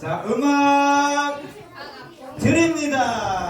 자, 음악 드립니다.